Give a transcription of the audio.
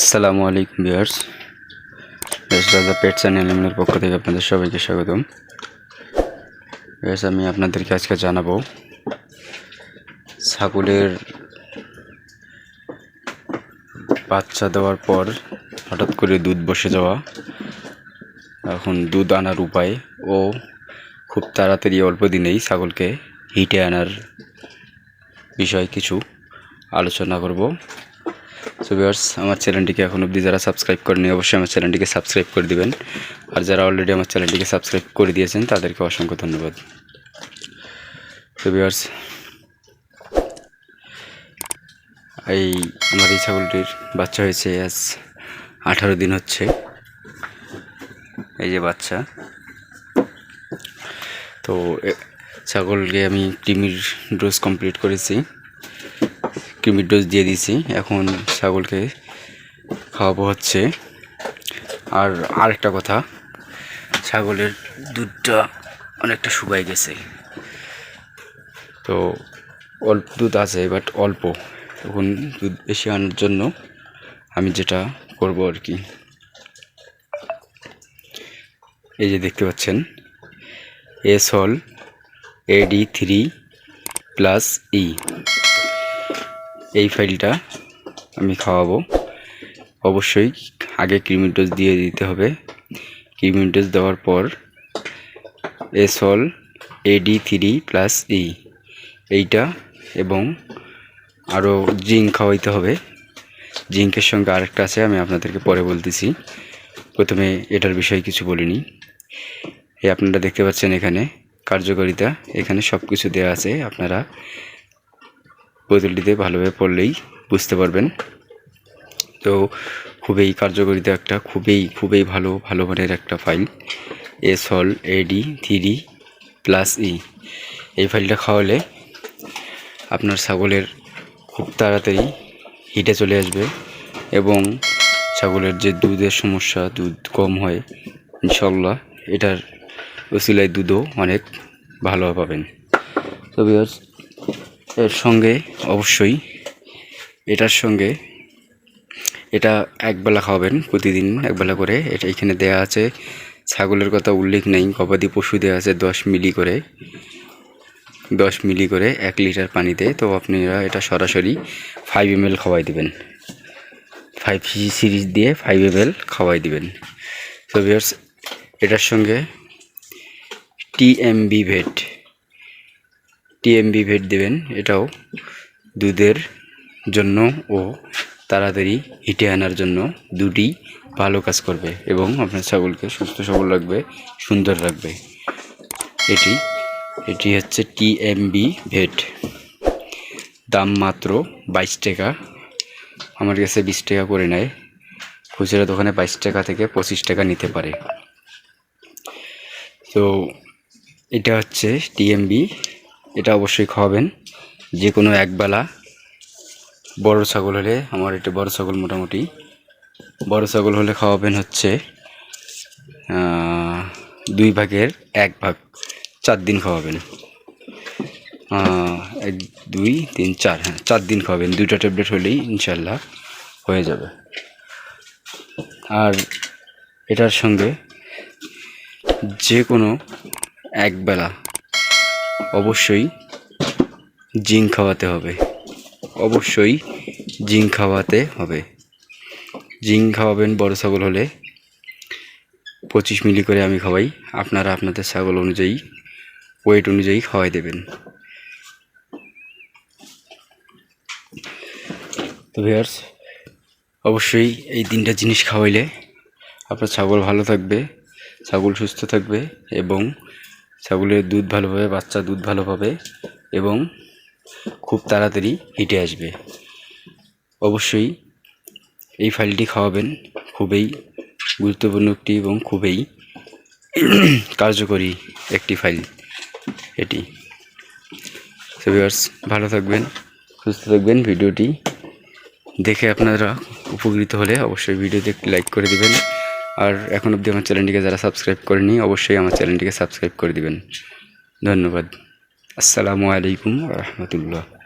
আসসালামু আলাইকুম ভিউয়ার্স। রাজা পেট চ্যানেল এমনের পক্ষ থেকে আপনাদের সবাইকে স্বাগতম। ভিউয়ার্স, আমি আপনাদেরকে আজকে জানাব ছাগলের বাচ্চা দেওয়ার পর হঠাৎ করে দুধ বসে যাওয়া। এখন দুধ আনার উপায় ও খুব তাড়াতাড়ি অল্প দিনেই ছাগলকে হিটে আনার বিষয় কিছু আলোচনা করব। সো ভিউয়ার্স আমার চ্যানেলটিকে এখন অবধি যারা সাবস্ক্রাইব করেনি, অবশ্যই আমার চ্যানেলটিকে সাবস্ক্রাইব করে দিবেন। আর যারা অলরেডি আমার চ্যানেলটিকে সাবস্ক্রাইব করে দিয়েছেন, তাদেরকে অসংখ্য ধন্যবাদ। তো ভিউয়ার্স এই আমার এই ছাগলটির বাচ্চা হয়েছে আজ আঠারো দিন হচ্ছে। এই যে বাচ্চা। তো ছাগলকে আমি কৃমির ডোজ কমপ্লিট করেছি। কৃমির ডোজ দিয়ে দিয়েছি। এখন ছাগলকে খাওয়াবো হচ্ছে। আর আরেকটা কথা, ছাগলের দুধটা অনেকটা শুকাই গেছে। তো অল্প দুধ আছে বাট অল্প। এখন দুধ বেশি আনার জন্য আমি যেটা করব আর কি। এই যে দেখতে পাচ্ছেন, এস হল এডি থ্রি প্লাস ই। এই ফাইলটা আমি খাওয়াবো। অবশ্যই আগে ক্রিমির ডোজ দিয়ে দিতে হবে। ক্রিমির ডোজ দেওয়ার পর এসল এডি থ্রি প্লাস ই। এইটা এবং আরও জিঙ্ক খাওয়াইতে হবে। জিঙ্কের সঙ্গে আরেকটা আছে, আমি আপনাদেরকে পরে বলতেছি। প্রথমে এটার বিষয়ে কিছু বলিনি। এই আপনারা দেখতে পাচ্ছেন এখানে কার্যকারিতা। এখানে সব কিছু দেওয়া আছে। আপনারা বোতলটিতে ভালোভাবে পড়লেই বুঝতে পারবেন। তো খুবই কার্যকরিতা একটা, খুবই খুবই ভালো ভালো মানের একটা ফাইল এস হল এডি থ্রি প্লাস ই এই ফাইলটা খাওয়ালে আপনার ছাগলের খুব তাড়াতাড়ি হিটে চলে আসবে এবং ছাগলের যে দুধের সমস্যা, দুধ কম হয় ইনশাল্লাহ এটার ওসিলায় দুধও অনেক ভালো পাবেন। তো এর সঙ্গে অবশ্যই এটার সঙ্গে এটা একবেলা খাওয়াবেন প্রতিদিন, একবেলা করে। এটা এখানে দেয়া আছে। ছাগলের কথা উল্লেখ নেই। গবাদি পশু দেওয়া আছে দশ মিলি করে। দশ মিলি করে এক লিটার পানিতে। তো আপনারা এটা সরাসরি ফাইভ এম এল খাওয়াই দেবেন। ফাইভ সিরিজ দিয়ে ফাইভ এম এল খাওয়াই দিবেন। তো ভিউয়ার্স এটার সঙ্গে টিএমবি ভেট। টিএমবি ভেট দেবেন, এটাও দুধের জন্য ও তাড়াতাড়ি হিটে আনার জন্য দুটি ভালো কাজ করবে এবং আপনার ছাগলকে সুস্থ সবল রাখবে, সুন্দর রাখবে। এটি এটি হচ্ছে টিএমবি ভেট। দাম মাত্র বাইশ টাকা। আমার কাছে বিশ টাকা করে নেয়। খুচরা দোকানে বাইশ টাকা থেকে পঁচিশ টাকা নিতে পারে। তো, এটা হচ্ছে টিএমবি এটা অবশ্যই খাওয়াবেন। যে কোনো একবেলা বড় ছাগল হলে আমার এটা বড় ছাগল মোটামুটি। বড় ছাগল হলে খাওয়াবেন হচ্ছে দুই ভাগের এক ভাগ। চার দিন খাওয়াবেন। এক, দুই, তিন, চার হ্যাঁ চার দিন খাওয়াবেন। দুইটা ট্যাবলেট হলেই ইনশাল্লাহ হয়ে যাবে। আর এটার সঙ্গে যে কোনো একবেলা অবশ্যই জিঙ্ক খাওয়াতে হবে। অবশ্যই জিঙ্ক খাওয়াতে হবে। জিঙ্ক খাওয়াবেন বড় ছাগল হলে পঁচিশ মিলি করে আমি খাওয়াই। আপনারা আপনাদের ছাগল অনুযায়ী ওয়েট অনুযায়ী খাওয়াই দেবেন। তো ভিয়ার্স অবশ্যই এই তিনটা জিনিস খাওয়াইলে আপনার ছাগল ভালো থাকবে, ছাগল সুস্থ থাকবে এবং ছাগলের দুধ ভালো পাবে বাচ্চা দুধ ভালো পাবে এবং খুব তাড়াতাড়ি হিটে আসবে। অবশ্যই এই ফাইলটি খাওয়াবেন খুবই গুরুত্বপূর্ণ একটি এবং খুবই কার্যকরী একটি ফাইল এটি। সো ভিউয়ার্স ভালো থাকবেন, সুস্থ থাকবেন। ভিডিওটি দেখে আপনারা উপকৃত হলে অবশ্যই ভিডিওতে একটি লাইক করে দিবেন। আর এখন অবধি আমার চ্যানেলটিকে যারা সাবস্ক্রাইব করেনি, অবশ্যই আমার চ্যানেলটিকে সাবস্ক্রাইব করে দিবেন। ধন্যবাদ। আসসালামু আলাইকুম রহমতুল্লাহ।